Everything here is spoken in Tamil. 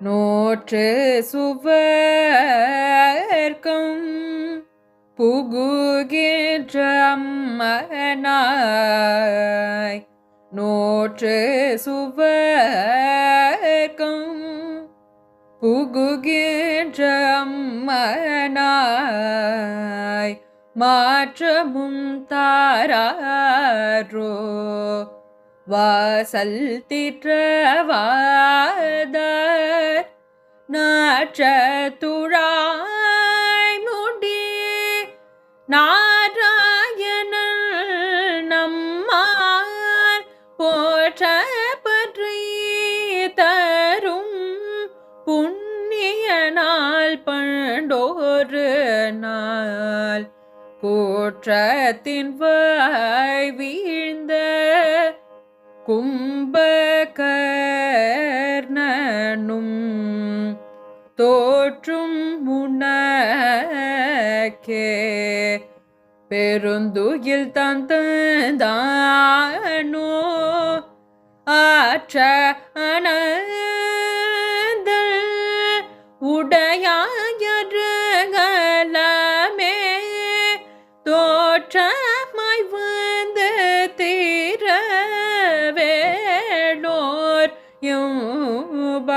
நோற்று சுவர்க்கும் புகுகின்ற அம்மனாய். நோற்று சுவர்க்கும் புகுகின்ற அம்மனாய். மாற்றமும் தாராரோ வாசல் திற்றவாதர் நாற்றத்துழாய் முடி நாராயணன் நம்மார் போற்ற பற்றி தரும் புண்ணிய நாள் பண்டோரு நாள். கூற்றத்தின் வாய் தோற்றும் முனக்கே பெருந்துயில் தந்தானோ? ஆற்ற அனந்தல் உடையாயரகலமே. தோற்றமாய் வந்து தீரவேளோர் யூபவ